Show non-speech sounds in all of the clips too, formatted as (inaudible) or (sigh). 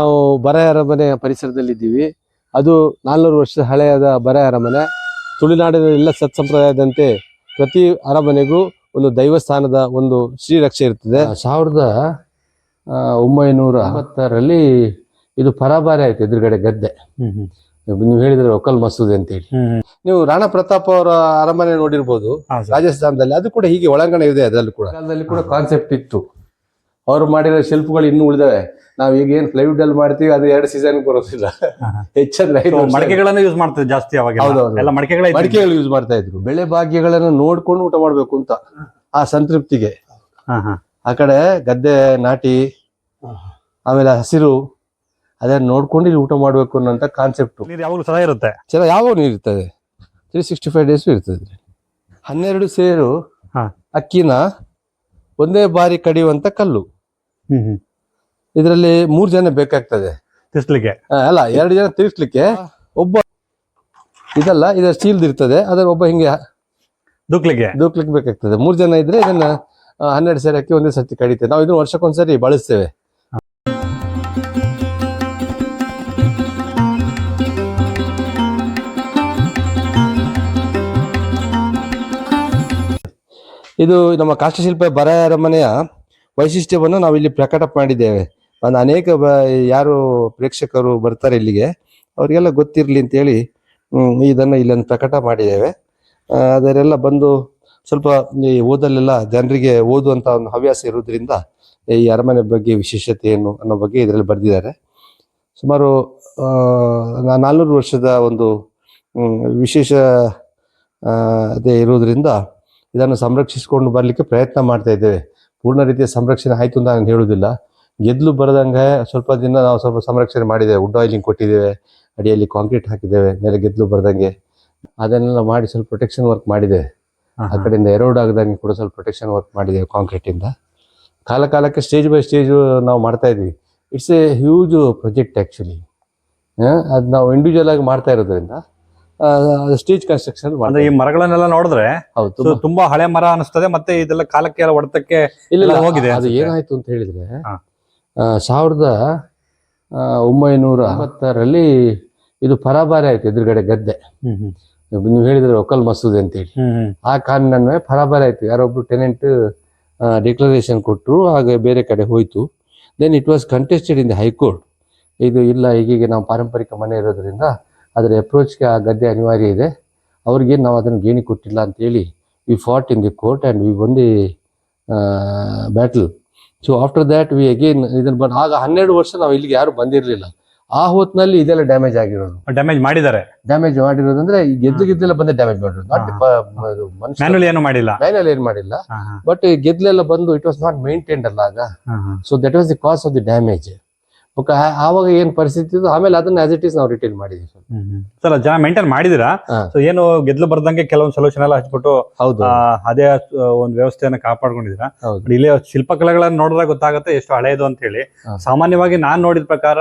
ನಾವು ಬರ ಅರಮನೆ ಪರಿಸರದಲ್ಲಿದ್ದೀವಿ. ಅದು ನಾಲ್ನೂರು ವರ್ಷ ಹಳೆಯದ ಬರ ಅರಮನೆ. ತುಳುನಾಡಿನ ಎಲ್ಲ ಸತ್ಸಂಪ್ರದಾಯದಂತೆ ಪ್ರತಿ ಅರಮನೆಗೂ ಒಂದು ದೈವಸ್ಥಾನದ ಒಂದು ಶ್ರೀರಕ್ಷೆ ಇರ್ತದೆ. ಸಾವಿರದ ಒಂಬೈನೂರ ಅರವತ್ತರಲ್ಲಿ ಇದು ಪರಾಭಾರಿ ಆಯ್ತು ಎದುರುಗಡೆ ಗದ್ದೆ. ನೀವು ಹೇಳಿದ್ರೆ ಒಕ್ಕಲ್ ಮಸೂದೆ ಅಂತೇಳಿ ನೀವು ರಾಣಾ ಪ್ರತಾಪ್ ಅವರ ಅರಮನೆ ನೋಡಿರ್ಬೋದು. ರಾಜಸ್ಥಾನದಲ್ಲಿ. ಅದು ಕೂಡ ಹೀಗೆ ಒಳಾಂಗಣ ಇದೆ ಅದರಲ್ಲಿ ಕೂಡ. ಕಾನ್ಸೆಪ್ಟ್ ಇತ್ತು. ಅವ್ರು ಮಾಡಿರೋ ಶಿಲ್ಪಗಳು ಇನ್ನೂ ಉಳಿದವೆ. ನಾವು ಈಗ ಏನು ಪ್ಲೈವುಡ್ ಅಲ್ಲಿ ಮಾಡ್ತೀವಿ ಅದು ಎರಡು ಸೀಸನ್ ಬರೋದಿಲ್ಲ. (laughs) ಹೆಚ್ಚಂದ್ರೆ. ಮಡಿಕೆಗಳನ್ನು ಯೂಸ್ ಮಾಡ್ತಾರೆ ಜಾಸ್ತಿ ಅವಾಗ ಎಲ್ಲ. ಮಡಿಕೆಗಳೇ ಯೂಸ್ ಮಾಡ್ತಾ ಇದ್ರು. ಬೆಳೆ ಭಾಗ್ಯಗಳನ್ನು ನೋಡ್ಕೊಂಡು ಊಟ ಮಾಡ್ಬೇಕು ಅಂತ ಆ ಸಂತೃಪ್ತಿಗೆ. ಆ ಕಡೆ ಗದ್ದೆ ನಾಟಿ ಆಮೇಲೆ ಹಸಿರು ಅದನ್ನ ನೋಡ್ಕೊಂಡು ಇಲ್ಲಿ ಊಟ ಮಾಡ್ಬೇಕು ಅನ್ನೋಂಥ ಕಾನ್ಸೆಪ್ಟ್ ನೀರು ಯಾವಾಗಲೂ ಸದಾ ಇರುತ್ತೆ. ಸದಾ ಯಾವಾಗ ನೀರು ಇರ್ತದೆ. ತ್ರೀ ಸಿಕ್ಸ್ಟಿ ಫೈವ್ ಡೇಸು ಇರ್ತದೆ. ಹನ್ನೆರಡು ಸೇರು ಅಕ್ಕಿನ ಒಂದೇ ಬಾರಿ ಕಡಿಯುವಂತ ಕಲ್ಲು. ಇದರಲ್ಲಿ ಮೂರ್ ಜನ ಬೇಕಾಗ್ತದೆ. ತಿರ್ಸ್ಲಿಕ್ಕೆ. ಅಲ್ಲ ಎರಡು ಜನ ತಿರ್ಸ್ಲಿಕ್ಕೆ ಒಬ್ಬ ಇದಲ್ಲ ಇದರ ಸ್ಟೀಲ್ ಇರ್ತದೆ ಅದರ ಒಬ್ಬ ಹಿಂಗೆ ದುಕ್ಲಿಕ್ಕೆ. ದೂಕ್ಲಿಕ್ಕೆ ಬೇಕಾಗ್ತದೆ. ಮೂರ್ ಜನ ಇದ್ರೆ ಇದನ್ನ ಹನ್ನೆರಡು ಸೇರಿ ಹಾಕಿ ಒಂದೇ ಸರ್ತಿ ಕಡಿತೇವೆ. ನಾವು ಇದನ್ನ ವರ್ಷಕ್ಕೊಂದ್ಸರಿ ಬಳಸ್ತೇವೆ. ಇದು ನಮ್ಮ ಕಾಷ್ಟಶಿಲ್ಪ ಬರ ಅರಮನೆಯ ವೈಶಿಷ್ಟ್ಯವನ್ನು ನಾವು ಇಲ್ಲಿ ಪ್ರಕಟ ಮಾಡಿದ್ದೇವೆ. ಒಂದು ಅನೇಕ ಯಾರು ಪ್ರೇಕ್ಷಕರು ಬರ್ತಾರೆ ಇಲ್ಲಿಗೆ, ಅವರಿಗೆಲ್ಲ ಗೊತ್ತಿರಲಿ ಅಂತೇಳಿ ಇದನ್ನು ಇಲ್ಲೊಂದು ಪ್ರಕಟ ಮಾಡಿದ್ದೇವೆ. ಅದರೆಲ್ಲ ಬಂದು ಸ್ವಲ್ಪ ಈ ಓದಲ್ಲೆಲ್ಲ ಜನರಿಗೆ ಓದುವಂಥ ಒಂದು ಹವ್ಯಾಸ ಇರೋದ್ರಿಂದ ಈ ಅರಮನೆ ಬಗ್ಗೆ ವಿಶೇಷತೆ ಏನು ಅನ್ನೋ ಬಗ್ಗೆ ಇದರಲ್ಲಿ ಬರೆದಿದ್ದಾರೆ. ಸುಮಾರು ನಾಲ್ನೂರು ವರ್ಷದ ಒಂದು ವಿಶೇಷ ಅದೇ ಇರುವುದರಿಂದ ಇದನ್ನು ಸಂರಕ್ಷಿಸಿಕೊಂಡು ಬರಲಿಕ್ಕೆ ಪ್ರಯತ್ನ ಮಾಡ್ತಾ ಇದ್ದೇವೆ. ಪೂರ್ಣ ರೀತಿಯ ಸಂರಕ್ಷಣೆ ಆಯ್ತು ಅಂತ ನಾನು ಹೇಳುವುದಿಲ್ಲ. ಗೆದ್ದಲು ಬರದಂಗೆ ಸ್ವಲ್ಪ ದಿನ ನಾವು ಸ್ವಲ್ಪ ಸಂರಕ್ಷಣೆ ಮಾಡಿದ್ದೇವೆ. ವುಡ್ ಆಯಿಲಿಂಗ್ ಕೊಟ್ಟಿದ್ದೇವೆ. ಅಡಿಯಲ್ಲಿ ಕಾಂಕ್ರೀಟ್ ಹಾಕಿದ್ದೇವೆ. ಮೇಲೆ ಗೆದ್ಲು ಬರದಂಗೆ. ಅದನ್ನೆಲ್ಲ ಮಾಡಿ ಸ್ವಲ್ಪ ಪ್ರೊಟೆಕ್ಷನ್ ವರ್ಕ್ ಮಾಡಿದ್ದೇವೆ. ಆ ಕಡೆಯಿಂದ ಎರೋಡ್ ಆಗದಂಗೆ ಕೂಡ ಸ್ವಲ್ಪ ಪ್ರೊಟೆಕ್ಷನ್ ವರ್ಕ್ ಮಾಡಿದ್ದೇವೆ ಕಾಂಕ್ರೀಟ್ ಇಂದ ಕಾಲ ಕಾಲಕ್ಕೆ ಸ್ಟೇಜ್ ಬೈ ಸ್ಟೇಜ್ ನಾವು ಮಾಡ್ತಾ ಇದ್ವಿ it's a huge project actually ಅದು ನಾವು ಇಂಡಿವಿಜುವಲ್ ಆಗಿ ಮಾಡ್ತಾ ಇರೋದ್ರಿಂದ ಸ್ಟೇಜ್ ಕನ್ಸ್ಟ್ರಕ್ಷನ್ ಅಂದ್ರೆ ಈ ಮರಗಳನ್ನೆಲ್ಲ ನೋಡಿದ್ರೆ ಹೌದು ತುಂಬಾ- ಹಳೆ ಮರ ಅನಿಸ್ತದೆ ಮತ್ತೆ ಇದೆಲ್ಲ ಕಾಲಕ್ಕೆ ಎಲ್ಲ ಹೊಡೆತಕ್ಕೆ ಇಲ್ಲ ಹೋಗಿದೆ. ಅದು. ಏನಾಯ್ತು ಅಂತ ಹೇಳಿದ್ರೆ ಸಾವಿರದ ಒಂಬೈನೂರ ಅರವತ್ತರಲ್ಲಿ ಇದು ಪರಾಬಾರಿ ಆಯ್ತು ಎದುರುಗಡೆ ಗದ್ದೆ. ನೀವು ಹೇಳಿದ್ರೆ ಒಕ್ಕಲ್ ಮಸೂದೆ ಅಂತೇಳಿ ಆ ಕಾರಣ ಪರಾಬಾರಿ ಆಯ್ತು. ಯಾರೊಬ್ರು ಟೆನೆಂಟ್ ಡಿಕ್ಲರೇಷನ್ ಕೊಟ್ಟರು ಹಾಗೆ ಬೇರೆ ಕಡೆ ಹೋಯ್ತು. Then it was contested in the high court ಇದು ಇಲ್ಲ ಈಗೀಗ ನಾವು ಪಾರಂಪರಿಕ ಮನೆ ಇರೋದ್ರಿಂದ ಅದರ ಅಪ್ರೋಚ್ಗೆ ಆ ಗದ್ದೆ ಅನಿವಾರ್ಯ ಇದೆ. ಅವ್ರಿಗೆ ನಾವು ಅದನ್ನು ಗೇಣಿ ಕೊಟ್ಟಿಲ್ಲ ಅಂತೇಳಿ we fought in the court and we won the battle so after that we again ಇದನ್ನು ಬಂದು ಆಗ ಹನ್ನೆರಡು ವರ್ಷ ನಾವು ಇಲ್ಲಿಗೆ ಯಾರು ಬಂದಿರಲಿಲ್ಲ. ಆ ಹೊತ್ತಿನಲ್ಲಿ ಇದೆಲ್ಲ ಡ್ಯಾಮೇಜ್ ಆಗಿರೋದು. ಡ್ಯಾಮೇಜ್ ಮಾಡಿದ್ದಾರೆ. ಡ್ಯಾಮೇಜ್ ಮಾಡಿರೋದಂದ್ರೆ ಈ ಗೆದ್ದು ಗೆದ್ದೆಲ್ಲ ಬಂದೇ ಡ್ಯಾಮೇಜ್ ಮಾಡಿರೋದು. ನಾಟ್ ಏನು ಮಾಡಿಲ್ಲ. ಮೈನಲ್ ಏನ್ ಮಾಡಿಲ್ಲ. ಬಟ್ ಗೆದ್ಲೆಲ್ಲ ಬಂದು ಇಟ್ ವಾಸ್ ನಾಟ್ ಮೇಂಟೈನ್ಡ್ ಅಲ್ಲ ಆಗ so that was the cause of the damage ಆವಾಗ ಏನ್ ಪರಿಸ್ಥಿತಿ ಇತ್ತು? ಆಮೇಲೆ ಅದನ್ನ ಆಸ್ ಇಟ್ ಇಸ್ ನಾವು ರಿಟೇಲ್ ಮಾಡಿದೀವಿ ಸರ್ ಜನ ಮೇಂಟೈನ್ ಮಾಡಿದಿರಾ. ಸೊ ಏನು ಗೆದ್ಲು ಬರ್ದಂಗೆ ಕೆಲವೊಂದು ಸೊಲ್ಯೂಷನ್ ಎಲ್ಲ ಹಚ್ಬಿಟ್ಟು ಹೌದು. ಅದೇ ಒಂದು ವ್ಯವಸ್ಥೆಯನ್ನ ಕಾಪಾಡ್ಕೊಂಡಿದ್ದೀರಾ ಇಲ್ಲಿ ಶಿಲ್ಪಕಲೆಗಳನ್ನ ನೋಡಿದ್ರೆ ಗೊತ್ತಾಗುತ್ತೆ ಎಷ್ಟು ಹಳೆಯದು ಅಂತ ಹೇಳಿ ಸಾಮಾನ್ಯವಾಗಿ ನಾನ್ ನೋಡಿದ ಪ್ರಕಾರ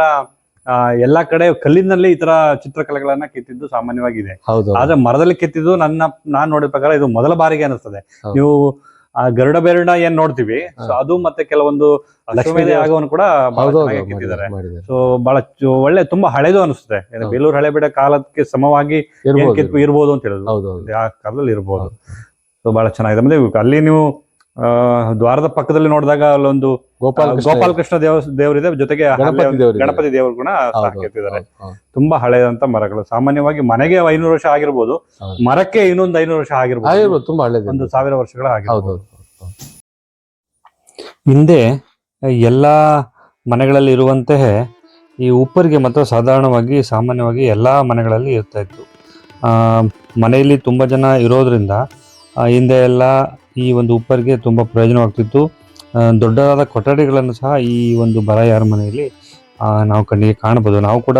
ಎಲ್ಲಾ ಕಡೆ ಕಲ್ಲಿನಲ್ಲಿ ಈ ತರ ಚಿತ್ರಕಲೆಗಳನ್ನ ಕೆತ್ತಿದ್ದು ಸಾಮಾನ್ಯವಾಗಿದೆ. ಆದ್ರೆ ಮರದಲ್ಲಿ ಕೆತ್ತಿದ್ದು ನನ್ನ ನಾನ್ ನೋಡಿದ ಪ್ರಕಾರ ಇದು ಮೊದಲ ಬಾರಿಗೆ ಅನಿಸ್ತದೆ ನೀವು ಆ ಗರುಡ ಬೆರಡ ಏನ್ ನೋಡ್ತೀವಿ? ಸೊ ಅದು ಮತ್ತೆ ಕೆಲವೊಂದು ಲಕ್ಷ್ಮೀ ಆಗವನ್ನು ಕೂಡ ಕೆತ್ತಿದ್ದಾರೆ ಸೊ ಬಹಳ ಒಳ್ಳೆ ತುಂಬಾ ಹಳೆದು ಅನಿಸುತ್ತೆ. ಬೇಲೂರು ಹಳೆಬೀಡ ಕಾಲಕ್ಕೆ ಸಮವಾಗಿ ಏನ್ ಇರ್ಬೋದು ಕೆತ್ತು ಅಂತ ಹೇಳುದು. ಆ ಕಾಲದಲ್ಲಿ ಇರ್ಬೋದು. ಸೊ ಬಹಳ ಚೆನ್ನಾಗಿದೆ. ಮತ್ತೆ ಅಲ್ಲಿ ನೀವು ದ್ವಾರದ ಪಕ್ಕದಲ್ಲಿ ನೋಡಿದಾಗ ಅಲ್ಲೊಂದು ಗೋಪಾಲ್ ಗೋಪಾಲ ಕೃಷ್ಣ ದೇವ ದೇವರಿದೆ ಜೊತೆಗೆ ಗಣಪತಿ ದೇವರು ಕೂಡ ಹೌದು. ತುಂಬಾ ಹಳೆಯದಂತ ಮರಗಳು. ಸಾಮಾನ್ಯವಾಗಿ ಮನೆಗೆ ಐನೂರು ವರ್ಷ ಆಗಿರ್ಬೋದು ಮರಕ್ಕೆ ಇನ್ನೊಂದು ಐನೂರು ವರ್ಷ ಆಗಿರ್ಬೋದು. ತುಂಬಾ ಹಳೆಯದು ಒಂದು ಸಾವಿರ ವರ್ಷಗಳ ಹೌದು ಆಗಿರ್ಬೋದು ಹಿಂದೆ ಎಲ್ಲ ಮನೆಗಳಲ್ಲಿ ಇರುವಂತೆಯೇ ಈ ಉಪ್ಪರಿಗೆ ಮಾತ್ರ ಸಾಧಾರಣವಾಗಿ ಸಾಮಾನ್ಯವಾಗಿ ಎಲ್ಲ ಮನೆಗಳಲ್ಲಿ ಇರ್ತಾ ಇತ್ತು. ಆ, ಮನೆಯಲ್ಲಿ ತುಂಬ ಜನ ಇರೋದ್ರಿಂದ ಹಿಂದೆ ಎಲ್ಲ ಈ ಒಂದು ಉಪ್ಪರಿಗೆ ತುಂಬ ಪ್ರಯೋಜನವಾಗ್ತಿತ್ತು. ದೊಡ್ಡದಾದ ಕೊಠಡಿಗಳನ್ನು ಸಹ ಈ ಒಂದು ಬರಾಯ ಮನೆಯಲ್ಲಿ ನಾವು ಕಣ್ಣಿಗೆ ಕಾಣಬಹುದು. ನಾವು ಕೂಡ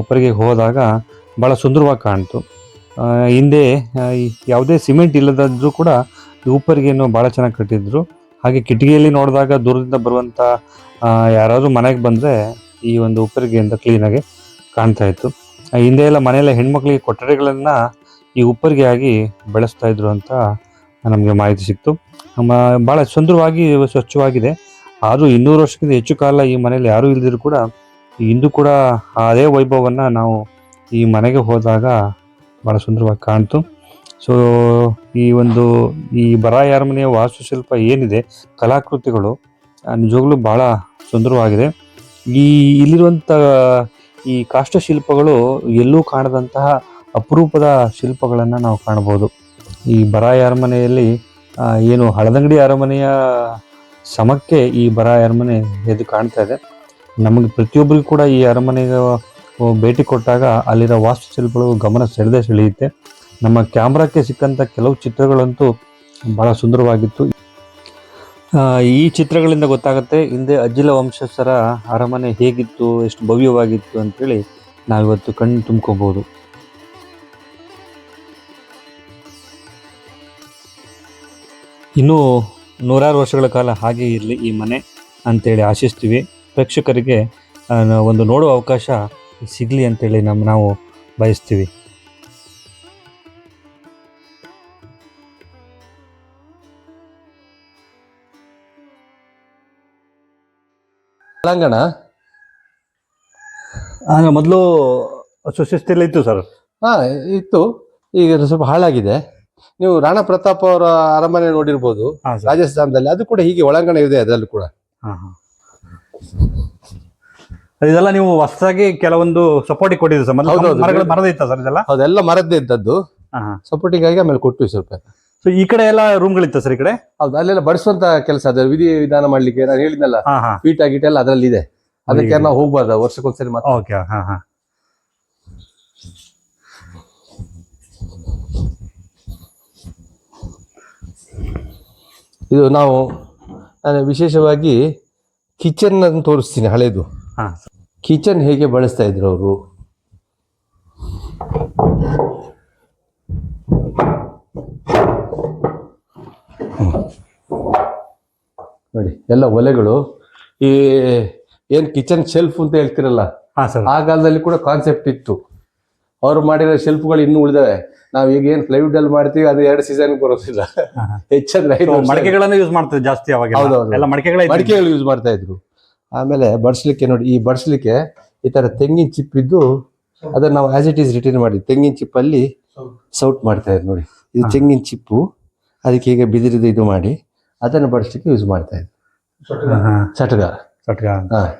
ಉಪ್ಪರಿಗೆ ಹೋದಾಗ ಭಾಳ ಸುಂದರವಾಗಿ ಕಾಣ್ತು. ಹಿಂದೆ ಯಾವುದೇ ಸಿಮೆಂಟ್ ಇಲ್ಲದಾದರೂ ಕೂಡ ಈ ಉಪ್ಪರಿಗೆಯನ್ನು ಭಾಳ ಚೆನ್ನಾಗಿ ಕಟ್ಟಿದ್ರು. ಹಾಗೆ ಕಿಟಕಿಯಲ್ಲಿ ನೋಡಿದಾಗ ದೂರದಿಂದ ಬರುವಂಥ ಯಾರಾದರೂ ಮನೆಗೆ ಬಂದರೆ ಈ ಒಂದು ಉಪ್ಪರಿಗೆಯಿಂದ ಕ್ಲೀನಾಗಿ ಕಾಣ್ತಾ ಇತ್ತು. ಹಿಂದೆ ಎಲ್ಲ ಮನೆಯಲ್ಲ ಹೆಣ್ಮಕ್ಳಿಗೆ ಕೊಠಡಿಗಳನ್ನು ಈ ಉಪ್ಪರಿಗೆ ಆಗಿ ಬೆಳೆಸ್ತಾ ಇದ್ರು ಅಂತ ನಮಗೆ ಮಾಹಿತಿ ಸಿಕ್ತು. ನಮ್ಮ ಭಾಳ ಸುಂದರವಾಗಿ ಸ್ವಚ್ಛವಾಗಿದೆ. ಆದರೂ ಇನ್ನೂರು ವರ್ಷಕ್ಕಿಂತ ಹೆಚ್ಚು ಕಾಲ ಈ ಮನೆಯಲ್ಲಿ ಯಾರೂ ಇಲ್ಲದಿದ್ರು ಕೂಡ ಇಂದು ಕೂಡ ಅದೇ ವೈಭವವನ್ನು ನಾವು ಈ ಮನೆಗೆ ಹೋದಾಗ ಭಾಳ ಸುಂದರವಾಗಿ ಕಾಣ್ತು. ಸೊ ಈ ಒಂದು, ಈ ಬರಾಯ ಅರಮನೆಯ ವಾಸ್ತುಶಿಲ್ಪ ಏನಿದೆ, ಕಲಾಕೃತಿಗಳು ನಿಜವಾಗ್ಲೂ ಭಾಳ ಸುಂದರವಾಗಿದೆ. ಈ ಇಲ್ಲಿರುವಂಥ ಈ ಕಾಷ್ಟಶಿಲ್ಪಗಳು ಎಲ್ಲೂ ಕಾಣದಂತಹ ಅಪರೂಪದ ಶಿಲ್ಪಗಳನ್ನು ನಾವು ಕಾಣಬಹುದು. ಈ ಬರಾಯಿ ಅರಮನೆಯಲ್ಲಿ ಏನು ಹಳದಂಗಡಿ ಅರಮನೆಯ ಸಮಕ್ಕೆ ಈ ಬರಾಯ ಅರಮನೆ ಎದ್ದು ಕಾಣ್ತಾ ಇದೆ. ನಮಗೆ ಪ್ರತಿಯೊಬ್ಬರಿಗೂ ಕೂಡ ಈ ಅರಮನೆಗೆ ಭೇಟಿ ಕೊಟ್ಟಾಗ ಅಲ್ಲಿರೋ ವಾಸ್ತುಶಿಲ್ಪಗಳು ಗಮನ ಸೆಳೆದೇ ಸೆಳೆಯುತ್ತೆ. ನಮ್ಮ ಕ್ಯಾಮ್ರಾಕ್ಕೆ ಸಿಕ್ಕಂಥ ಕೆಲವು ಚಿತ್ರಗಳಂತೂ ಬಹಳ ಸುಂದರವಾಗಿತ್ತು. ಈ ಚಿತ್ರಗಳಿಂದ ಗೊತ್ತಾಗುತ್ತೆ, ಹಿಂದೆ ಅಜ್ಜಿಲ ವಂಶಸ್ಥರ ಅರಮನೆ ಹೇಗಿತ್ತು, ಎಷ್ಟು ಭವ್ಯವಾಗಿತ್ತು ಅಂತೇಳಿ ನಾವಿವತ್ತು ಕಣ್ಣು ತುಂಬ್ಕೋಬಹುದು ಇನ್ನೂ ನೂರಾರು ವರ್ಷಗಳ ಕಾಲ ಹಾಗೆ ಇರಲಿ ಈ ಮನೆ ಅಂತೇಳಿ ಆಶಿಸ್ತೀವಿ. ಪ್ರೇಕ್ಷಕರಿಗೆ ಒಂದು ನೋಡುವ ಅವಕಾಶ ಸಿಗಲಿ ಅಂತೇಳಿ ನಮ್ಮ ನಾವು ಬಯಸ್ತೀವಿ. ಒಳಾಂಗಣ ಮೊದಲು ಸುಶಿಸ್ತಿಲ್ಲ ಇತ್ತು ಸರ್. ಹಾ ಇತ್ತು. ಈಗ ಅದು ಸ್ವಲ್ಪ ಹಾಳಾಗಿದೆ. ನೀವು ರಾಣಾ ಪ್ರತಾಪ್ ಅವರ ಅರಮನೆ ನೋಡಿರ್ಬೋದು ಹಾಂ ಸರ್. ರಾಜಸ್ಥಾನದಲ್ಲಿ. ಅದು ಕೂಡ ಹೀಗೆ ಒಳಾಂಗಣ ಇದೆ ಅದರಲ್ಲೂ ಕೂಡ. ಹಾಂ ಹಾಂ. ಇದೆಲ್ಲ ನೀವು ಹೊಸದಾಗಿ ಕೆಲವೊಂದು ಸಪೋರ್ಟಿಗೆ ಕೊಟ್ಟಿದ್ದೀವಿ ಸರ್. ಮರಗಳು ಮರದ ಇತ್ತ ಸರ್ ಇದೆಲ್ಲ? ಅದೆಲ್ಲ ಮರದ್ದೇ ಇದ್ದದ್ದು. ಸಪೋರ್ಟಿಂಗ್ ಆಗಿ ಆಮೇಲೆ ಕೊಟ್ವಿ ಸ್ವಲ್ಪ. ಸೊ ಈ ಕಡೆ ಎಲ್ಲ ರೂಮ್ಗಳಿತ್ತ ಸರ್ ಈ ಕಡೆ? ಹೌದು ಅಲ್ಲೆಲ್ಲ ಬಡಿಸುವಂತ ಕೆಲಸ ಅದ ವಿಧಿ ವಿಧಾನ ಮಾಡ್ಲಿಕ್ಕೆ ನಾನು ಹೇಳಿದ್ನಲ್ಲ. ಹಾಂ ಹಾಂ. ಪೀಠ ಗೀಟ ಎಲ್ಲ ಅದರಲ್ಲಿ ಇದೆ ಅದಕ್ಕೆ ನಾವು ಹೋಗ್ಬಾರ್ದು ವರ್ಷಕ್ಕೊಂದ್ಸರಿ ಮಾತ್ರ. ಓಕೆ ಹಾಂ ಹಾಂ. ಇದು ನಾವು ನಾನು ವಿಶೇಷವಾಗಿ ಕಿಚನ್ ಅನ್ನು ತೋರಿಸ್ತೀನಿ ಹಳೇದು. ಹಾಂ. ಕಿಚನ್ ಹೇಗೆ ಬಳಸ್ತಾ ಇದ್ರು ಅವರು? ನೋಡಿ ಎಲ್ಲ ಒಲೆಗಳು. ಈ ಏನು ಕಿಚನ್ ಶೆಲ್ಫ್ ಅಂತ ಹೇಳ್ತಿರಲ್ಲ ಹಾಂ ಸರ್. ಆ ಕಾಲದಲ್ಲಿ ಕೂಡ ಕಾನ್ಸೆಪ್ಟ್ ಇತ್ತು. ಅವ್ರು ಮಾಡಿರೋ ಶಿಲ್ಪಗಳು ಇನ್ನೂ ಉಳಿದವೆ. ನಾವು ಈಗ ಏನು ಪ್ಲೈವುಡ್ ಅಲ್ಲಿ ಮಾಡ್ತೀವಿ ಅದು ಎರಡು ಸೀಸನ್ ಬರೋದಿಲ್ಲ. (laughs) ಹೆಚ್ಚಂದ್ರೆ ಮಡಿಕೆಗಳನ್ನು ಯೂಸ್ ಮಾಡ್ತಾರೆ ಜಾಸ್ತಿ ಅವಾಗ. ಎಲ್ಲ. ಮಡಿಕೆಗಳೇ ಇದ್ದಿದ್ದು. ಮಡಿಕೆಗಳು ಯೂಸ್ ಮಾಡ್ತಾ ಇದ್ರು. ಆಮೇಲೆ ಬಡಿಸ್ಲಿಕ್ಕೆ ನೋಡಿ ಈ ಬಡಿಸ್ಲಿಕ್ಕೆ ಈ ತರ ತೆಂಗಿನ ಚಿಪ್ ಇದ್ದು ಅದನ್ನ ನಾವು ಆಸ್ ಇಟ್ ಈಸ್ ರಿಟರ್ನ್ ಮಾಡಿ ತೆಂಗಿನ ಚಿಪ್ ಅಲ್ಲಿ ಸೌಟ್ ಮಾಡ್ತಾ ಇದ್ರು ನೋಡಿ. ಇದು. ತೆಂಗಿನ ಚಿಪ್ಪು ಅದಕ್ಕೆ ಈಗ ಬಿದಿರಿದ ಇದು ಮಾಡಿ ಅದನ್ನು ಬಡಿಸ್ಲಿಕ್ಕೆ ಯೂಸ್ ಮಾಡ್ತಾ ಇದ್ರು. ಹಾಂ. ಹಾಂ ಚಟಗ ಚಟ್ಕ ಹಾ ಈ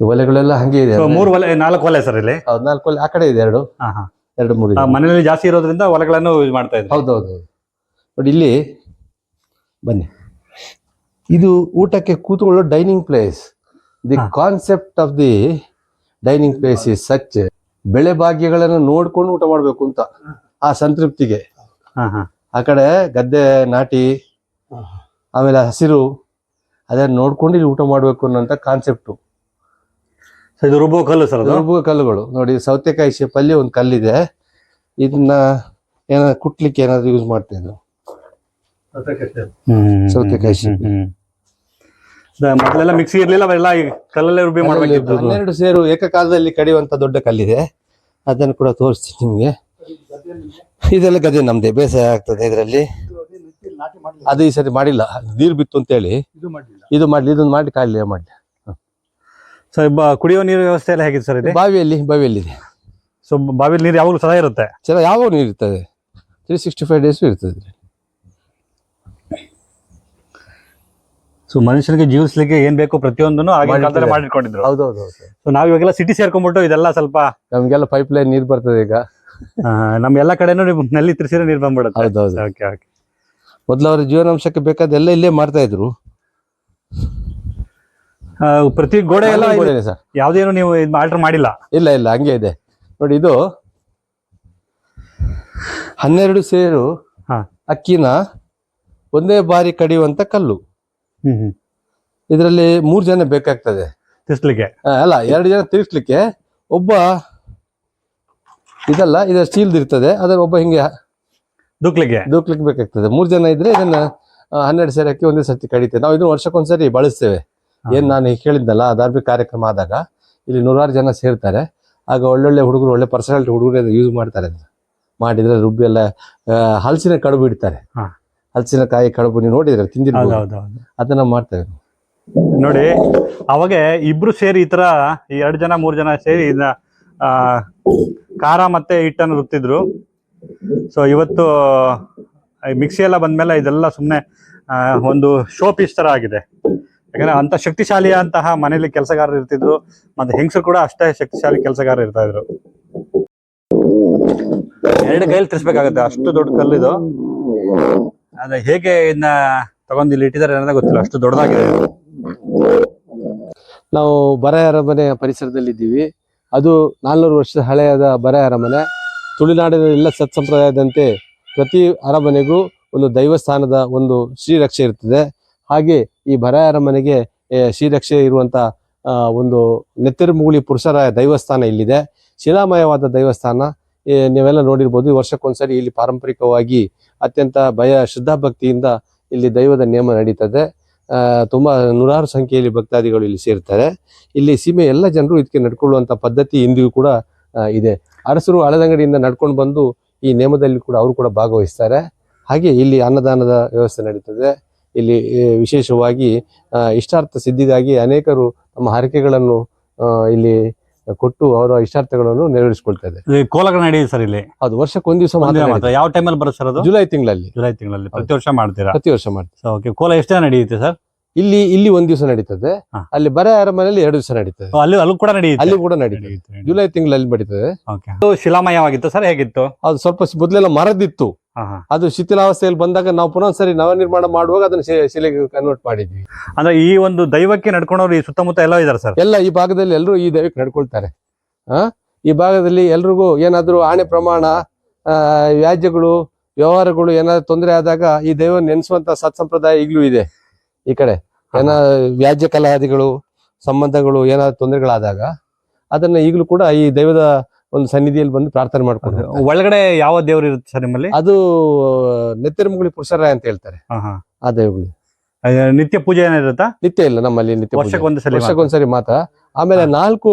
ಒಲೆಗಳೆಲ್ಲ ಹಂಗೆ ಇದೆ ಮೂರು ಒಲೆ ನಾಲ್ಕು ಒಲೆ ಸರ್ ಇಲ್ಲಿ? ಹೌದು ನಾಲ್ಕು ಒಲೆ ಆ ಕಡೆ ಇದೆ ಎರಡು. ಎರಡು ಮೂರು ಇದೆ. ಮನೆಯಲ್ಲಿ ಜಾಸ್ತಿ ಇರೋದ್ರಿಂದ ಒಲೆಗಳನ್ನು ಯೂಸ್ ಮಾಡ್ತಾ ಇದ್ದಾರೆ ಹೌದು ಹೌದು ನೋಡಿ ಇಲ್ಲಿ ಬನ್ನಿ. ಇದು ಊಟಕ್ಕೆ ಕೂತ್ಕೊಳ್ಳೋ ಡೈನಿಂಗ್ ಪ್ಲೇಸ್ ದಿ ಹಾ. Concept of the dining place is such ಬೆಳೆ ಭಾಗ್ಯಗಳನ್ನು ನೋಡ್ಕೊಂಡು ಊಟ ಮಾಡಬೇಕು ಅಂತ ಆ ಸಂತೃಪ್ತಿಗೆ. ಹಾಂ ಹಾ. ಆ ಕಡೆ ಗದ್ದೆ ನಾಟಿ ಆಮೇಲೆ ಹಸಿರು ಅದನ್ನ ನೋಡ್ಕೊಂಡು ಇಲ್ಲಿ ಊಟ ಮಾಡಬೇಕು ಅನ್ನೋಂಥ ಕಾನ್ಸೆಪ್ಟು ಇದು ರುಬ್ಬೋ ಕಲ್ಲು ಸರ್ ರುಬ್ಬೋ ರುಬ್ಬುವ ಕಲ್ಲುಗಳು. ನೋಡಿ ಸೌತೆಕಾಯಿ ಶೇಪಲ್ಲಿ ಒಂದು ಕಲ್ಲಿದೆ. ಇದನ್ನ ಏನಾದ್ರು ಕುಟ್ಲಿಕ್ಕೆ ಏನಾದ್ರು ಯೂಸ್ ಮಾಡ್ತಾ ಇದ್ರು. ಸೌತೆಕಾಯಿ ಶೇಪ್. ಮೊದಲೆಲ್ಲ ಮಿಕ್ಸಿ ಇರ್ಲಿಲ್ಲ ಅವೆಲ್ಲ ಕಲ್ಲಲ್ಲೇ ರುಬ್ಬಿ ಮಾಡ್ಬೇಕಿತ್ತು. ಹನ್ನೆರಡು ಸೇರು ಏಕಕಾಲದಲ್ಲಿ ಕಡಿಯುವಂತ ದೊಡ್ಡ ಕಲ್ಲಿದೆ. ಅದನ್ನು ಕೂಡ ತೋರಿಸ್ತೀನಿ ನಿಮ್ಗೆ. ಇದೆಲ್ಲ ಗದೆ ನಮ್ದೆ ಬೇಸಾಯ ಆಗ್ತದೆ ಇದರಲ್ಲಿ. ಅದು ಈ ಸರಿ ಮಾಡಿಲ್ಲ. ನೀರು ಬಿತ್ತು ಅಂತೇಳಿ. ಇದು ಮಾಡಲಿ ಇದನ್ನ ಮಾಡಿ ಕಾಯಿಲೆ ಮಾಡ್ಲಿ ಸೊ ಕುಡಿಯೋ ನೀರು ವ್ಯವಸ್ಥೆ ಎಲ್ಲ ಹೇಗಿದೆ ಸರ್ ಇದೆ ಬಾವಿಯಲ್ಲಿ ಬಾವಿಯಲ್ಲಿ ಇದೆ. ಸೊ ಬಾವಿಯಲ್ಲಿ ನೀರು ಯಾವಾಗಲೂ ಸದಾ ಇರುತ್ತೆ? ಸರ್ ಯಾವಾಗ ನೀರು ಇರ್ತದೆ. ತ್ರೀ ಸಿಕ್ಸ್ಟಿ ಫೈವ್ ಡೇಸು ಇರ್ತದೆ ಸೊ ಮನುಷ್ಯನಿಗೆ ಜೀವಿಸ್ಲಿಕ್ಕೆ ಏನ್ ಬೇಕು ಪ್ರತಿಯೊಂದನ್ನು ಆಗಿನ ಹೌದು ಹೌದು ಹೌದೌದು ಸೊ ನಾವ್ ಇವಾಗೆಲ್ಲ ಸಿಟಿ ಸೇರ್ಕೊಂಡ್ಬಿಟ್ಟು ಇದೆಲ್ಲ ಸ್ವಲ್ಪ ನಮ್ಗೆಲ್ಲ ಪೈಪ್ ಲೈನ್ ನೀರು ಬರ್ತದೆ ಈಗ. ಆ, ನಮ್ ಎಲ್ಲ ಕಡೆನೂ ನೀವು ನಲ್ಲಿ ತಿರ್ಸಿದ್ರೆ ನೀರು ಬಂದ್ಬಿಡುತ್ತೆ. ಹೌದೌದು. ಮೊದಲು ಅವ್ರ ಜೀವನಾಂಶಕ್ಕೆ ಬೇಕಾದೆಲ್ಲ ಇಲ್ಲೇ ಮಾಡ್ತಾ ಇದ್ರು. ಪ್ರತಿ ಗೋಡೆ ಎಲ್ಲ ಇದು- ಸರ್. ಯಾವ್ದೇನು ನೀವು ಆಲ್ಟರ್ ಮಾಡಿಲ್ಲ? ಇಲ್ಲ ಇಲ್ಲ ಹಂಗೆ ಇದೆ. ನೋಡಿ ಇದು ಹನ್ನೆರಡು ಸೇರು. ಅಕ್ಕಿನ ಒಂದೇ ಬಾರಿ ಕಡಿಯುವಂತ ಕಲ್ಲು. ಇದರಲ್ಲಿ ಮೂರ್ ಜನ ಬೇಕಾಗ್ತದೆ. ತಿರ್ಸ್ಲಿಕ್ಕೆ? ಅಲ್ಲ ಎರಡು ಜನ ತಿರ್ಸ್ಲಿಕ್ಕೆ ಒಬ್ಬ ಇದಲ್ಲ ಇದರ ಸ್ಟೀಲ್ ಇರ್ತದೆ ಅದ್ರ ಒಬ್ಬ ಹಿಂಗೆ ದುಕ್ಲಿಕ್ಕೆ? ದೂಕ್ಲಿಕ್ಕೆ ಬೇಕಾಗ್ತದೆ. ಮೂರ್ ಜನ ಇದ್ರೆ ಇದನ್ನ ಹನ್ನೆರಡು ಸೇರು ಅಕ್ಕಿ ಒಂದೇ ಸರ್ತಿ ಕಡಿತೇವೆ. ನಾವು ಇದನ್ನ ವರ್ಷಕ್ಕೊಂದ್ಸರಿ ಬಳಸ್ತೇವೆ. ಏನ್ ನಾನು ಹೇಳಿದ್ನಲ್ಲ ಅದಾರ್ಬಿ ಕಾರ್ಯಕ್ರಮ ಆದಾಗ ಇಲ್ಲಿ ನೂರಾರು ಜನ ಸೇರ್ತಾರೆ. ಆಗ ಒಳ್ಳೊಳ್ಳೆ ಹುಡುಗರು ಒಳ್ಳೆ ಪರ್ಸನಾಲಿಟಿ ಹುಡುಗರು ಯೂಸ್ ಮಾಡ್ತಾರೆ ಮಾಡಿದ್ರೆ ರುಬ್ಬಿ ಎಲ್ಲ ಹಲಸಿನ ಕಡುಬು ಇಡ್ತಾರೆ. ಹಲಸಿನ ಕಾಯಿ ಕಡುಬು ನೀವು ನೋಡಿದ್ರೆ ತಿಂದಿರ್ಬೋದು. ಅದನ್ನ ಮಾಡ್ತೇವೆ ನೋಡಿ ಅವಾಗ ಇಬ್ರು ಸೇರಿ ಈ ತರ ಈ ಎರಡು ಜನ ಮೂರು ಜನ ಸೇರಿ ಇದನ್ನ ಆ, ಖಾರ ಮತ್ತೆ ಹಿಟ್ಟನ್ನು ರುತ್ತಿದ್ರು ಸೊ ಇವತ್ತು ಮಿಕ್ಸಿ ಎಲ್ಲ ಬಂದ್ಮೇಲೆ ಇದೆಲ್ಲ ಸುಮ್ಮನೆ ಒಂದು ಶೋ ಪೀಸ್ ತರ ಆಗಿದೆ. ಯಾಕಂದ್ರೆ ಅಂತ ಶಕ್ತಿಶಾಲಿಯಂತಹ ಮನೆಯಲ್ಲಿ ಕೆಲಸಗಾರರು ಇರ್ತಿದ್ರು ಮತ್ತೆ ಹೆಂಗಸರು ಕೂಡ ಅಷ್ಟೇ ಶಕ್ತಿಶಾಲಿ ಕೆಲಸಗಾರರು ಇರ್ತಾ ಇದ್ರು. ಎರಡು ಕೈಲಿ ತಿರ್ಸ್ಬೇಕಾಗತ್ತೆ ಅಷ್ಟು ದೊಡ್ಡ ಕಲ್ಲಿದು. ಅದೇ ಹೇಗೆ ಇದನ್ನ ತಗೊಂಡು ಇಲ್ಲಿ ಇಟ್ಟಿದ್ದಾರೆ ಅನ್ನೋದ ಗೊತ್ತಿಲ್ಲ ಅಷ್ಟು ದೊಡ್ಡದಾಗಿದೆ. ಇದು. ನಾವು ಬರ ಅರಮನೆ ಪರಿಸರದಲ್ಲಿ ಇದ್ದೀವಿ ಅದು ನಾಲ್ನೂರು ವರ್ಷದ ಹಳೆಯದ ಬರ ಅರಮನೆ. ತುಳುನಾಡಿನ ಎಲ್ಲ ಸತ್ಸಂಪ್ರದಾಯದಂತೆ ಪ್ರತಿ ಅರಮನೆಗೂ ಒಂದು ದೈವಸ್ಥಾನದ ಒಂದು ಶ್ರೀರಕ್ಷೆ ಇರ್ತದೆ. ಹಾಗೆ ಈ ಬರಾಯರ ಅರಮನೆಗೆ ಏ, ಶ್ರೀರಕ್ಷೆ ಇರುವಂಥ ಒಂದು ನೆತ್ತಿರುಮುಗುಳಿ ಪುರುಷರ ದೈವಸ್ಥಾನ ಇಲ್ಲಿದೆ. ಶಿಲಾಮಯವಾದ ದೈವಸ್ಥಾನ. ನೀವೆಲ್ಲ ನೋಡಿರ್ಬೋದು ವರ್ಷಕ್ಕೊಂದ್ಸರಿ ಇಲ್ಲಿ ಪಾರಂಪರಿಕವಾಗಿ ಅತ್ಯಂತ ಭಯ ಶ್ರದ್ಧಾಭಕ್ತಿಯಿಂದ ಇಲ್ಲಿ ದೈವದ ನೇಮ ನಡೀತದೆ. ತುಂಬಾ ನೂರಾರು ಸಂಖ್ಯೆಯಲ್ಲಿ ಭಕ್ತಾದಿಗಳು ಇಲ್ಲಿ ಸೇರ್ತಾರೆ. ಇಲ್ಲಿ ಸೀಮೆ ಎಲ್ಲ ಜನರು ಇದಕ್ಕೆ ನಡ್ಕೊಳ್ಳುವಂಥ ಪದ್ಧತಿ ಇಂದಿಗೂ ಕೂಡ ಇದೆ. ಅರಸರು ಹಳದಂಗಡಿಯಿಂದ ನಡ್ಕೊಂಡು ಬಂದು ಈ ನೇಮದಲ್ಲಿ ಕೂಡ ಅವರು ಕೂಡ ಭಾಗವಹಿಸ್ತಾರೆ. ಹಾಗೆ ಇಲ್ಲಿ ಅನ್ನದಾನದ ವ್ಯವಸ್ಥೆ ನಡೀತದೆ. ಇಲ್ಲಿ ವಿಶೇಷವಾಗಿ ಇಷ್ಟಾರ್ಥ ಸಿದ್ಧಿಗಾಗಿ ಅನೇಕರು ತಮ್ಮ ಹರಕೆಗಳನ್ನು ಇಲ್ಲಿ ಕೊಟ್ಟು ಅವರ ಇಷ್ಟಾರ್ಥಗಳನ್ನು ನೆರವೇರಿಸಿಕೊಳ್ತಾ ಇದೆ ಕೋಲಗಳ ನಡೆಯುತ್ತೆ ಸರ್ ಇಲ್ಲಿ. ಹೌದು ವರ್ಷಕ್ಕೆ ಒಂದು ದಿವಸ ಮಾತ್ರ ಯಾವ ಟೈಮಲ್ಲಿ ಬರುತ್ತೆ ಸರ್ ಅದು? ಜುಲೈ ತಿಂಗಳಲ್ಲಿ. ಜುಲೈ ತಿಂಗಳಲ್ಲಿ. ಪ್ರತಿ ವರ್ಷ ಮಾಡ್ತೀರಾ? ಪ್ರತಿ ವರ್ಷ ಮಾಡ್ತೀವಿ. ಓಕೆ ಕೋಲ ಎಷ್ಟು ನಡೆಯುತ್ತೆ ಸರ್? ಇಲ್ಲಿ ಇಲ್ಲಿ ಒಂದು ದಿವಸ ನಡೀತದೆ. ಅಲ್ಲಿ ಬರ ಅರಮನೆಯಲ್ಲಿ ಎರಡು ದಿವಸ ನಡೀತದೆ. ಅಲ್ಲಿ ಅಲ್ಲೂ ಕೂಡ ನಡೆಯುತ್ತೆ. ಅಲ್ಲಿ ಕೂಡ ನಡೀತದೆ. ಜುಲೈ ತಿಂಗಳಲ್ಲಿ ನಡೀತದೆ. ಅದು ಶಿಲಾಮಯವಾಗಿತ್ತು ಸರ್ ಹೇಗಿತ್ತು? ಅದು ಸ್ವಲ್ಪ ಮೊದಲೆಲ್ಲ ಮರದಿತ್ತು. ಅದು ಶಿಥಿಲಾವಸ್ಥೆಯಲ್ಲಿ ಬಂದಾಗ ನಾವು ಪುನಃ ಸರಿ ನವನಿರ್ಮಾಣ ಮಾಡುವಾಗ ಅದನ್ನ ಶಿಲೆಗೆ ಕನ್ವರ್ಟ್ ಮಾಡಿದ್ವಿ. ಅಂದ್ರೆ ಈ ಒಂದು ದೈವಕ್ಕೆ ನಡ್ಕೊಂಡವ್ರು ಈ ಸುತ್ತಮುತ್ತ ಎಲ್ಲ ಇದಾರೆ ಸರ್? ಎಲ್ಲ ಈ ಭಾಗದಲ್ಲಿ ಎಲ್ಲರೂ ಈ ದೈವಕ್ಕೆ ನಡ್ಕೊಳ್ತಾರೆ. ಆ? ಈ ಭಾಗದಲ್ಲಿ ಎಲ್ರಿಗೂ ಏನಾದ್ರೂ ಆಣೆ ಪ್ರಮಾಣ ಆ, ವ್ಯಾಜ್ಯಗಳು ವ್ಯವಹಾರಗಳು ಏನಾದ್ರು ತೊಂದರೆ ಆದಾಗ ಈ ದೈವ ನೆನೆಸುವಂತ ಸತ್ಸಂಪ್ರದಾಯ ಈಗಲೂ ಇದೆ ಈ ಕಡೆ. ಏನ ವ್ಯಾಜ್ಯ ಕಲಾದಿಗಳು ಸಂಬಂಧಗಳು ಏನಾದ್ರು ತೊಂದರೆಗಳಾದಾಗ ಅದನ್ನ ಈಗಲೂ ಕೂಡ ಈ ದೈವದ ಒಂದು ಸನ್ನಿಧಿಯಲ್ಲಿ ಬಂದು ಪ್ರಾರ್ಥನೆ ಮಾಡ್ಕೊಂಡು. ಒಳಗಡೆ ಯಾವ ದೇವರು ಇರುತ್ತೆ ಸರ್ ನಿಮ್ಮಲ್ಲಿ? ಅದು ನೆತ್ತಿರಮುಗುಳಿ ಪುರುಷರಾಯ ಅಂತ ಹೇಳ್ತಾರೆ. ಆ ದೇವಗಳು ನಿತ್ಯ ಪೂಜೆ ಏನಿರುತ್ತಾ ನಿತ್ಯ ಇಲ್ಲ ನಮ್ಮಲ್ಲಿ ನಿತ್ಯ ವರ್ಷಕ್ಕೊಂದ್ಸರಿ ವರ್ಷಕ್ಕೊಂದ್ಸರಿ ಮಾತ್ರ. ಆಮೇಲೆ ನಾಲ್ಕು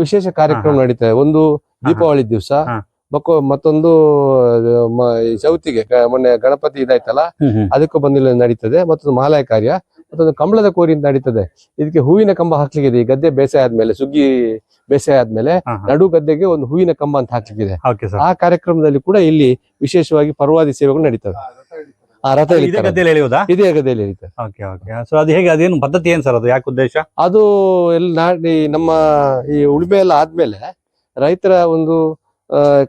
ವಿಶೇಷ ಕಾರ್ಯಕ್ರಮ ಹಾ. ಒಂದು ದೀಪಾವಳಿ ದಿವಸ ಮತ್ತೊಂದು ಚೌತಿಗೆ ಮೊನ್ನೆ ಗಣಪತಿ ಇದಾಯ್ತಲ್ಲ. ಅದಕ್ಕೂ ಬಂದಿಲ್ಲ ನಡೀತದೆ. ಮತ್ತೊಂದು ಮಾಲಯ ಕಾರ್ಯ. ಮತ್ತೊಂದು ಕಂಬಳದ ಕೋರಿ ಅಂತ ನಡೀತದೆ. ಇದಕ್ಕೆ ಹೂವಿನ ಕಂಬ ಹಾಕ್ಲಿಕ್ಕಿದೆ. ಈ ಗದ್ದೆ ಬೇಸಾಯ ಆದ್ಮೇಲೆ ಸುಗ್ಗಿ ಬೇಸಾಯ ಆದ್ಮೇಲೆ. ನಡು ಗದ್ದೆಗೆ ಒಂದು ಹೂವಿನ ಕಂಬ ಅಂತ ಹಾಕ್ಲಿಕ್ಕಿದೆ. ಆ ಕಾರ್ಯಕ್ರಮದಲ್ಲಿ ಕೂಡ ಇಲ್ಲಿ ವಿಶೇಷವಾಗಿ ಪರ್ವಾದಿ ಸೇವೆಗಳು ನಡೀತವೆ. ಆ ರಥ ಇದೇ ಗದ್ದೆಯಲ್ಲಿ ಓಕೆ ಓಕೆ. ಸೊ ಅದು ಹೇಗೆ ಅದೇನು ಪದ್ಧತಿ ಏನ್ ಸರ್ ಅದು? ಯಾಕೆ ಉದ್ದೇಶ? ಅದು ಎಲ್ಲ ನಮ್ಮ ಈ ಉಳುಮೆ ಎಲ್ಲ ಆದ್ಮೇಲೆ ರೈತರ ಒಂದು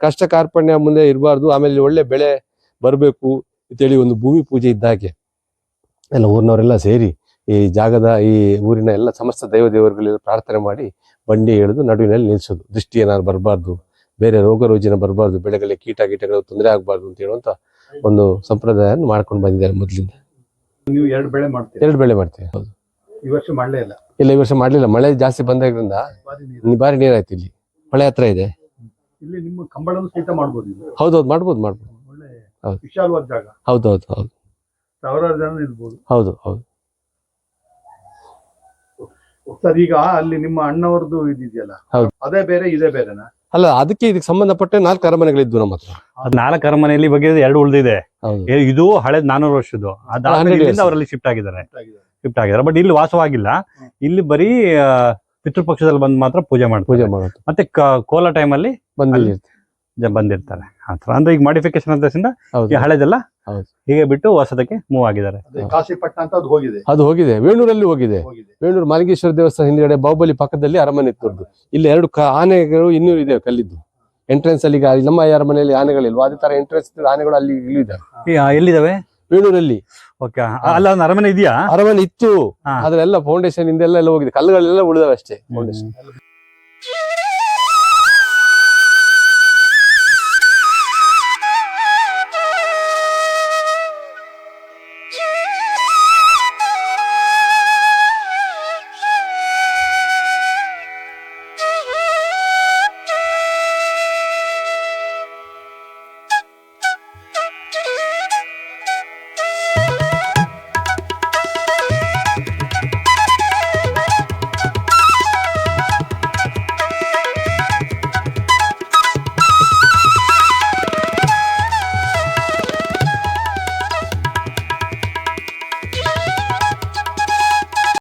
ಕಷ್ಟ ಕಾರ್ಪಣ್ಯ ಮುಂದೆ ಇರಬಾರ್ದು. ಆಮೇಲೆ ಒಳ್ಳೆ ಬೆಳೆ ಬರಬೇಕು ಅಂತೇಳಿ ಒಂದು ಭೂಮಿ ಪೂಜೆ ಇದ್ದಾಗೆ ಎಲ್ಲ ಊರಿನವರೆಲ್ಲ ಸೇರಿ ಈ ಜಾಗದ ಈ ಊರಿನ ಎಲ್ಲ ಸಮಸ್ತ ದೈವ ದೇವರುಗಳೆಲ್ಲ ಪ್ರಾರ್ಥನೆ ಮಾಡಿ ಬಂಡಿ ಎಳೆದು ನಡುವಿನಲ್ಲಿ ನಿಲ್ಲಿಸೋದು. ದೃಷ್ಟಿ ಏನಾದ್ರು ಬರಬಾರ್ದು ಬೇರೆ ರೋಗ ರುಜಿನ ಬರಬಾರ್ದು ಬೆಳೆಗಳಿಗೆ ಕೀಟ ಕೀಟಗಳು ತೊಂದರೆ ಆಗಬಾರ್ದು ಅಂತ ಹೇಳುವಂತ ಒಂದು ಸಂಪ್ರದಾಯವನ್ನು ಮಾಡ್ಕೊಂಡು ಬಂದಿದ್ದಾರೆ ಮೊದಲಿಂದ. ನೀವು ಎರಡು ಬೆಳೆ ಮಾಡ್ತೀವಿ ಎರಡು ಬೆಳೆ ಮಾಡ್ತೀವಿ. ಹೌದು. ಈ ವರ್ಷ ಮಾಡಲೇ ಇಲ್ಲ. ಇಲ್ಲ ಈ ವರ್ಷ ಮಾಡ್ಲಿಲ್ಲ. ಮಳೆ ಜಾಸ್ತಿ ಬಂದಾಗ್ರಿಂದ ಬಾರಿ ನೀರಾಯ್ತು ಇಲ್ಲಿ. ಮಳೆ ಹತ್ರ ಇದೆ. ಇಲ್ಲಿ ನಿಮ್ಮ ಕಂಬಳವನ್ನು ಸಹಿತ ಮಾಡ್ಬೋದು ಹೌದೌದು ಮಾಡ್ಬೋದು ಮಾಡ್ಬೋದು. ಒಳ್ಳೆ ಹೌದು. ವಿಶಾಲವಾದ ಜಾಗ. ಹೌದೌದು ಹೌದು. ಸಾವಿರಾರು ಜನ ನಿಲ್ಬೋದು ಹೌದು ಹೌದು. ಸರ್ ಈಗ ಅಲ್ಲಿ ನಿಮ್ಮ ಅಣ್ಣವ್ರದ್ದು ಇದಿದೆಯಲ್ಲ? ಹೌದು. ಅದೇ ಬೇರೆ ಇದೇ ಬೇರೆನಾ? ಅಲ್ಲ ಅದಕ್ಕೆ ಇದಕ್ಕೆ ಸಂಬಂಧಪಟ್ಟ ನಾಲ್ಕು ಅರಮನೆಗಳಿದ್ವು ನಮ್ಮ ಹತ್ರ. ಅದ್ ನಾಲ್ಕು ಅರಮನೆಯಲ್ಲಿ ಬಗ್ಗೆ ಎರಡು ಉಳಿದಿದೆ. ಹೌದು. ಇದು ಹಳೆದ್ ನಾನೂರು ವರ್ಷದ್ದು. ಅದಾದ್ಮೇಲೆ 100 ಇಲ್ಲಿಂದ years. ಅವರಲ್ಲಿ ಶಿಫ್ಟ್ ಆಗಿದ್ದಾರೆ. ಶಿಫ್ಟ್ ಆಗಿದ್ದಾರೆ. ಬಟ್ ಇಲ್ಲಿ ವಾಸವಾಗಿಲ್ಲ. ಇಲ್ಲಿ ಬರೀ ಆ, ಪಿತೃಪಕ್ಷದಲ್ಲಿ ಬಂದು ಮಾತ್ರ ಪೂಜೆ ಮಾಡ್ತಾರೆ. ಪೂಜೆ ಮಾಡೋದು ಮತ್ತೆ ಕ- ಕೋಲ ಟೈಮಲ್ಲಿ ಬಂದಿಲ್ಲಿ. ಜ- ಬಂದಿರ್ತಾರೆ. ಆತರ ಅಂದ್ರೆ ಈಗ ಮಾಡಿಫಿಕೇಶನ್ ಅಂತ ಹೌದು. ಈ ಹಳೆದೆಲ್ಲ ಹೌದು. ಹೀಗೆ ಬಿಟ್ಟು ಹೊಸದಕ್ಕೆ ಮೂವ್ ಆಗಿದ್ದಾರೆ. ಅದೇ ಕಾಶಿಪಟ್ಟಣ ಅಂತ ಅದು ಹೋಗಿದೆ. ಅದು ಹೋಗಿದೆ. ವೇಣೂರಲ್ಲಿ ಹೋಗಿದೆ. ವೇಣೂರು ಮಾಲಿಂಗೇಶ್ವರ ದೇವಸ್ಥಾನ ಹಿಂದ್ಗಡೆ ಬಾಹುಬಲಿ ಪಕ್ಕದಲ್ಲಿ ಅರಮನೆ ಇತ್ತು ಇಲ್ಲಿ ಎರಡು ಕ- ಆನೆಗಳು ಇನ್ನೂ ಇದೆ ಕಲ್ಲಿದ್ದು. ಎಂಟ್ರೆನ್ಸ್ ಅಲ್ಲಿ ಈಗ ನಮ್ಮ ಅರಮನೆಯಲ್ಲಿ ಆನೆಗಳಿಲ್ವಾ? ಅದೇ ತರ ಎಂಟ್ರೆನ್ಸ್ ಆನೆಗಳು ಅಲ್ಲಿ ಇಲ್ಲೂ ಇದೆ ಈ, ಆ, ಎಲ್ಲಿದಾವೆ? ವೇಣೂರಲ್ಲಿ. ಓಕೆ. ಅಲ್ಲ ಒಂದು ಅರಮನೆ ಇದೆಯಾ? ಅರಮನೆ ಇತ್ತು. ಹಾ. ಅದ್ರೆಲ್ಲ ಫೌಂಡೇಶನ್ ಹಿಂದೆಲ್ಲ ಎಲ್ಲ ಹೋಗಿದೆ. ಕಲ್ಲುಗಳೆಲ್ಲ ಉಳಿದಾವೆ ಅಷ್ಟೇ ಫೌಂಡೇಶನ್